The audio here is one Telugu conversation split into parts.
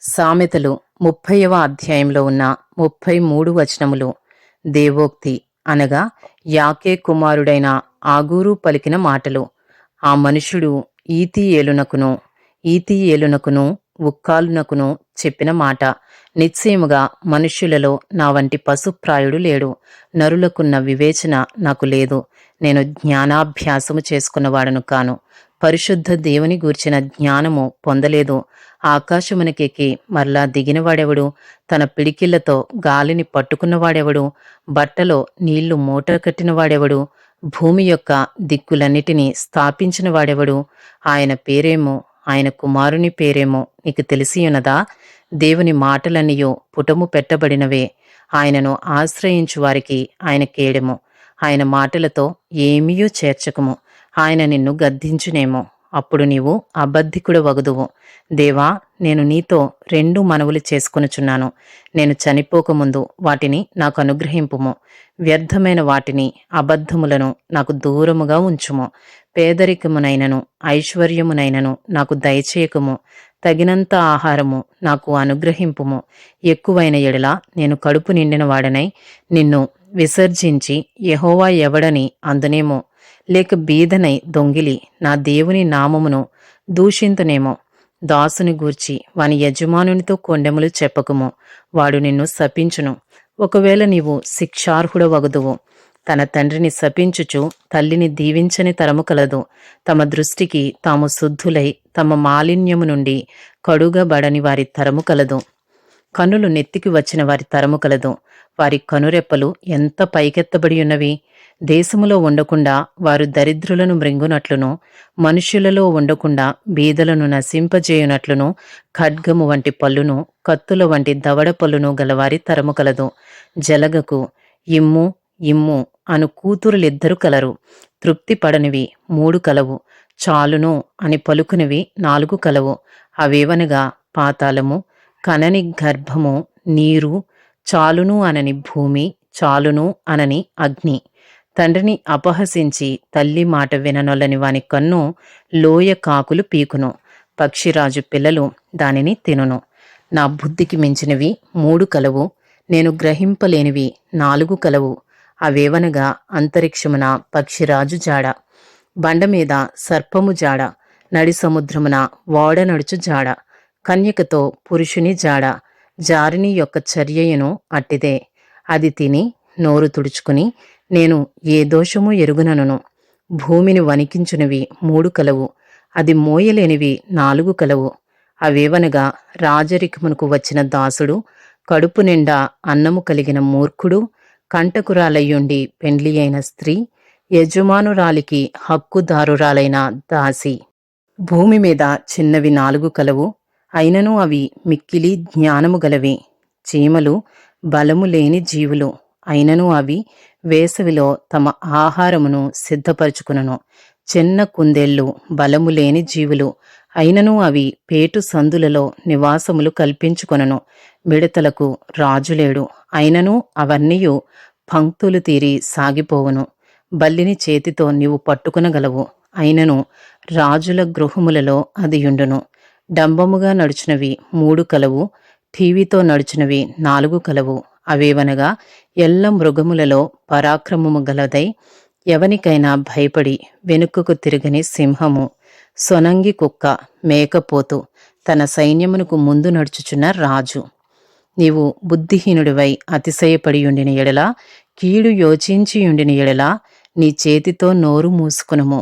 సామెతలు ముప్పైవ అధ్యాయంలో ఉన్న ముప్పై మూడు వచనములు. దేవోక్తి అనగా యాకే కుమారుడైన ఆగూరు పలికిన మాటలు. ఆ మనుషుడు ఈతి ఏలునకును ఈతి ఏలునకును ఉక్కాలునకును చెప్పిన మాట. నిశ్చయముగా మనుష్యులలో నా వంటి పశుప్రాయుడు లేడు. నరులకున్న వివేచన నాకు లేదు. నేను జ్ఞానాభ్యాసము చేసుకున్నవాడను కాను. పరిశుద్ధ దేవుని గూర్చిన జ్ఞానము పొందలేదు. ఆకాశమునకెక్కి మరలా దిగినవాడెవడు? తన పిడికిళ్ళతో గాలిని పట్టుకున్నవాడెవడు? బట్టలో నీళ్ళు మూట కట్టినవాడెవడు? భూమి యొక్క దిక్కులన్నిటినీ స్థాపించిన వాడెవడు ఆయన పేరేమో ఆయన కుమారుని పేరేమో నీకు తెలిసి ఉన్నదా దేవుని మాటలన్నయో పుటము పెట్టబడినవే. ఆయనను ఆశ్రయించు వారికి ఆయన కేడము. ఆయన మాటలతో ఏమీయూ చేర్చకము. ఆయన నిన్ను గద్దించునేమో. అప్పుడు నీవు అబద్ధికుడు వగుదువు దేవా నేను నీతో రెండు మనవులు చేసుకొనుచున్నాను. నేను చనిపోకముందు వాటిని నాకు అనుగ్రహింపుము. వ్యర్థమైన వాటిని అబద్ధములను నాకు దూరముగా ఉంచుము. పేదరికమునైనను ఐశ్వర్యమునైనను నాకు దయచేయకము. తగినంత ఆహారము నాకు అనుగ్రహింపుము. ఎక్కువైన ఎడల నేను కడుపు నిండిన వాడనై నిన్ను విసర్జించి యహోవా ఎవడని అందునేమో. లేక బీదనై దొంగిలి నా దేవుని నామమును దూషింతునేమో. దాసుని గూర్చి వాని యజమానునితో కొండెములు చెప్పకుము. వాడు నిన్ను శపించును. ఒకవేళ నీవు శిక్షార్హుడవగుదువు. తన తండ్రిని శపించుచు తల్లిని దీవించని తరము కలదు. తమ దృష్టికి తాము శుద్ధులై తమ మాలిన్యము నుండి కడుగబడని వారి తరము కలదు. కనులు నెత్తికి వచ్చిన వారి తరము కలదు. వారి కనురెప్పలు ఎంత పైకెత్తబడి ఉన్నవి? దేశములో ఉండకుండా వారు దరిద్రులను మృంగునట్లును మనుష్యులలో ఉండకుండా బీదలను నశింపజేయునట్లును ఖడ్గము వంటి పళ్ళును కత్తుల వంటి దవడ పళ్ళును గలవారి తరము కలదు. జలగకు ఇమ్ము ఇమ్ము అను కూతురులిద్దరు కలరు. తృప్తి పడనివి మూడు కలవు. చాలును అని పలుకునివి నాలుగు కలవు. అవేవనగా పాతాళము కనని గర్భము నీరు చాలును అనని భూమి చాలును అనని అగ్ని. తండ్రిని అపహసించి తల్లి మాట విననొల్లని వాని కన్ను లోయ కాకులు పీకును. పక్షిరాజు పిల్లలు దానిని తినును. నా బుద్ధికి మించినవి మూడు కలవు నేను గ్రహింపలేనివి నాలుగు కలవు. అవేవనగా అంతరిక్షమున పక్షిరాజు జాడ. బండ మీద సర్పము జాడ నడి సముద్రమున వాడనడుచు జాడ. కన్యకతో పురుషుని జాడ జారిని యొక్క చర్యయును అట్టిదే అది తిని నోరు తుడుచుకుని నేను ఏ దోషము ఎరుగునను భూమిని వణికించునివి మూడు కలవు అది మోయలేనివి నాలుగు కలవు. అవేవనగా రాజరికమునకు వచ్చిన దాసుడు కడుపు నిండా అన్నము కలిగిన మూర్ఖుడు కంటకురాలయ్యుండి పెండ్లి అయిన స్త్రీ యజమానురాలికి హక్కుదారురాలైన దాసి. భూమి మీద చిన్నవి నాలుగు కలవు అయినను అవి మిక్కిలి జ్ఞానము గలవి. చీమలు బలము లేని జీవులు. అయినను అవి వేసవిలో తమ ఆహారమును సిద్ధపరచుకును చిన్న కుందేళ్ళు బలము లేని జీవులు. అయినను అవి పేటు సందులలో నివాసములు కల్పించుకొనను. మిడతలకు రాజులేడు అయినను అవన్నీయు పంక్తులు తీరి సాగిపోవును. బల్లిని చేతితో నీవు పట్టుకునగలవు. అయినను రాజుల గృహములలో అదియుండును. డంబముగా నడుచునవి మూడు కలవు టీవీతో నడుచునవి నాలుగు కలవు. అవేవనగా ఎల్ల మృగములలో పరాక్రమము గలదై ఎవనికైనా భయపడి వెనుకకు తిరగని సింహము సొనంగి కుక్క మేకపోతు తన సైన్యమునకు ముందు నడుచుచున్న రాజు. నీవు బుద్ధిహీనుడివై అతిశయపడియుండిన ఎడల కీడు యోచించియుండిన ఎడల నీ చేతితో నోరు మూసుకునుము.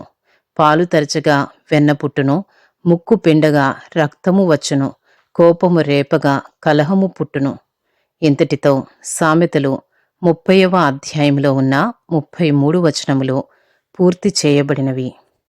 పాలు తరచగా వెన్న పుట్టును ముక్కు పిండగా రక్తము వచ్చును కోపము రేపగా కలహము పుట్టును. ఇంతటితో సామెతలు ముప్పైవ అధ్యాయంలో ఉన్న ముప్పై మూడు వచనములు పూర్తి చేయబడినవి.